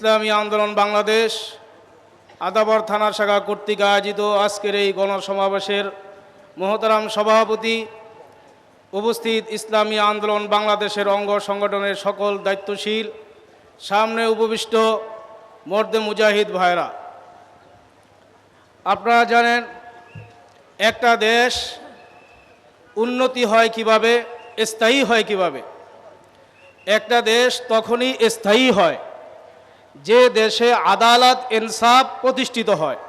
ইসলামী আন্দোলন বাংলাদেশ, আদাবর থানা শাখা কর্তৃক আয়োজিত আজকের এই গণসমাবেশের মহতারাম সভাপতি উপস্থিত ইসলামী আন্দোলন বাংলাদেশের অঙ্গ সংগঠনের সকল দায়িত্বশীল, সামনে উপবিষ্ট মর্দে মুজাহিদ ভাইরা। আপনারা জানেন, একটা দেশ উন্নতি হয় কীভাবে, স্থায়ী হয় কীভাবে? একটা দেশ তখনই স্থায়ী হয় যে দেশে আদালত ইনসাফ প্রতিষ্ঠিত হয়,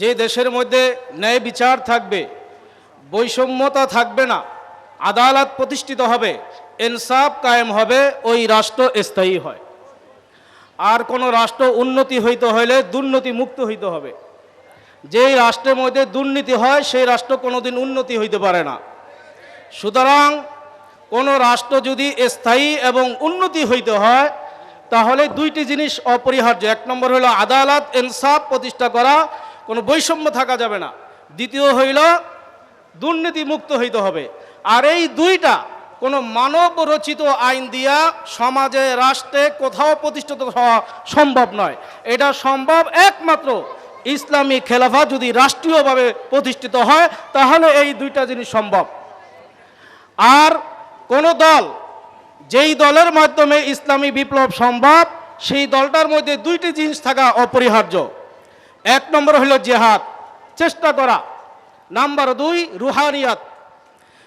যে দেশের মধ্যে ন্যায় বিচার থাকবে, বৈষম্যতা থাকবে না, আদালত প্রতিষ্ঠিত হবে, ইনসাফ কায়েম হবে, ওই রাষ্ট্র স্থায়ী হয়। আর কোনো রাষ্ট্র উন্নতি হইতে হলে দুর্নীতি মুক্ত হইতে হবে। যেই রাষ্ট্রের মধ্যে দুর্নীতি হয়, সেই রাষ্ট্র কোনোদিন উন্নতি হইতে পারে না। সুতরাং কোনো রাষ্ট্র যদি স্থায়ী এবং উন্নতি হইতে হয় তাহলে দুইটি জিনিস অপরিহার্য। এক নম্বর হলো আদালত ইনসাফ প্রতিষ্ঠা করা, কোনো বৈষম্য থাকা যাবে না। দ্বিতীয় হইল দুর্নীতি মুক্ত হইতে হবে। আর এই দুইটা কোনো মানব রচিত আইন দিয়া সমাজে, রাষ্ট্রে কোথাও প্রতিষ্ঠিত হওয়া সম্ভব নয়। এটা সম্ভব একমাত্র ইসলামী খেলাফা যদি রাষ্ট্রীয়ভাবে প্রতিষ্ঠিত হয়, তাহলে এই দুইটা জিনিস সম্ভব। আর কোন দল যেই দলের মাধ্যমে ইসলামী বিপ্লব সম্ভব, সেই দলটার মধ্যে দুইটি জিনিস থাকা অপরিহার্য। এক নম্বর হলো জেহাদ, চেষ্টা করা। নাম্বার দুই, রুহানিয়াত।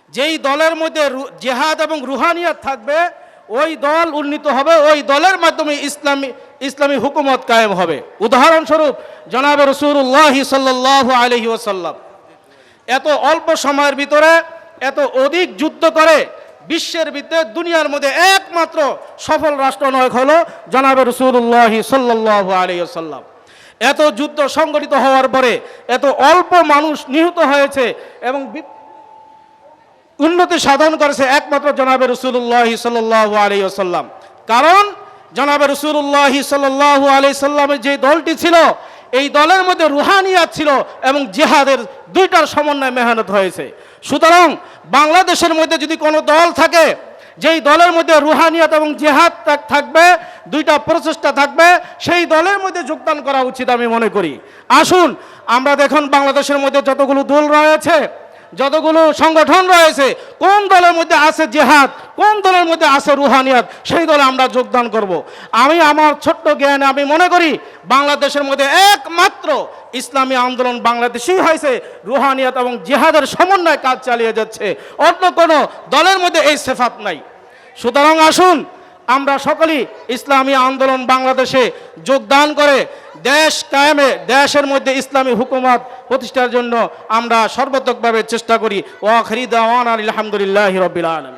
যেই দলের মধ্যে জেহাদ এবং রুহানিয়াত থাকবে, ওই দল উন্নীত হবে, ওই দলের মাধ্যমে ইসলামী ইসলামী হুকুমত কায়েম হবে। উদাহরণস্বরূপ, জনাব রসুল্লাহ সাল্লাহ আলহি ওসাল্লাম এত অল্প সময়ের ভিতরে, এত অধিক যুদ্ধ করে বিশ্বের ভিতরে দুনিয়ার মধ্যে একমাত্র সফল রাষ্ট্রনায়ক হলো জনাব রসুল্লাহ সাল্লাহ আলিয়াল্লাম এত যুদ্ধ সংগঠিত হওয়ার পরে এত অল্প মানুষ নিহত হয়েছে এবং উন্নতি সাধন করেছে একমাত্র জনাবে রসুল্লাহ সাল্লাহ আলিয়াল্লাম কারণ জনাবে রসুল্লাহ সাল্লাহ আলি সাল্লামের যে দলটি ছিল, এই দলের মধ্যে রুহানিয়াত ছিল এবং জিহাদের দুইটার সমন্বয় মেহনত হয়েছে। সুতরাং বাংলাদেশের মধ্যে যদি কোনো দল থাকে, যেই দলের মধ্যে রুহানিয়াত এবং জেহাদ থাক- থাকবে, দুইটা প্রচেষ্টা থাকবে, সেই দলের মধ্যে যোগদান করা উচিত আমি মনে করি। আসুন, আমরা দেখুন বাংলাদেশের মধ্যে যতগুলো দল রয়েছে, যতগুলো সংগঠন রয়েছে, কোন দলের মধ্যে আছে জেহাদ? কোন দলের মধ্যে আছে রুহানিয়াত? সেই দলে আমরা যোগদান করব। আমি আমার ছোট্ট জ্ঞানে আমি মনে করি, বাংলাদেশের মধ্যে একমাত্র ইসলামী আন্দোলন বাংলাদেশেই হয়েছে। রুহানিয়াত এবং জেহাদের সমন্বয় কাজ চালিয়ে যাচ্ছে। অন্য কোনো দলের মধ্যে এই সেফাত নাই। সুতরাং আসুন, আমরা সকলেই ইসলামী আন্দোলন বাংলাদেশে যোগদান করে দেশ কায়েমে, দেশের মধ্যে ইসলামী হুকুমত প্রতিষ্ঠার জন্য আমরা সর্বাত্মকভাবে চেষ্টা করি। ওয়াখরি দাওয়ান আলহামদুলিল্লাহ রবিল আলমী